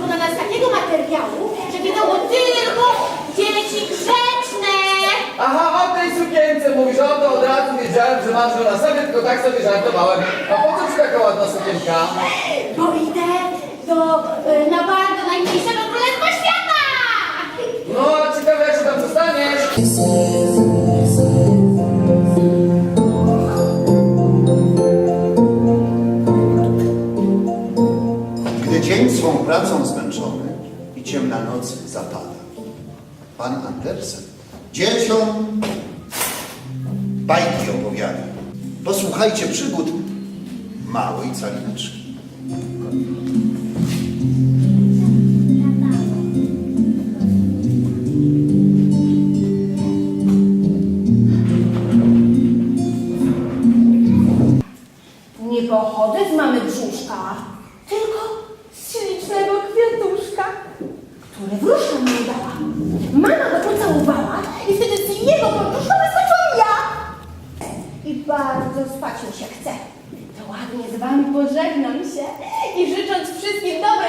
zrobiono nas takiego materiału, że wiadomo tylko dzieci grzeczne. Aha, o tej sukience mówisz, o to od razu wiedziałem, że masz ją na sobie, tylko tak sobie żartowałem. A po co ci taka ładna sukienka? Bo idę do, e, na bar do najmniejszego królestwa świata! No, ciekawe jak się tam zostaniesz. Dzień swą pracą zmęczony i ciemna noc zapada, pan Andersen dzieciom bajki opowiada. Posłuchajcie przygód małej calineczki. Nie pochodzę z mamy brzuszka, tylko z ślicznego kwiatuszka, wróżka mi dała. Mama go pocałowała i wtedy z jego poduszka wyskoczyłam ja. I bardzo spać mi się chce. To ładnie z wami pożegnam się i życząc wszystkim dobrej nocy,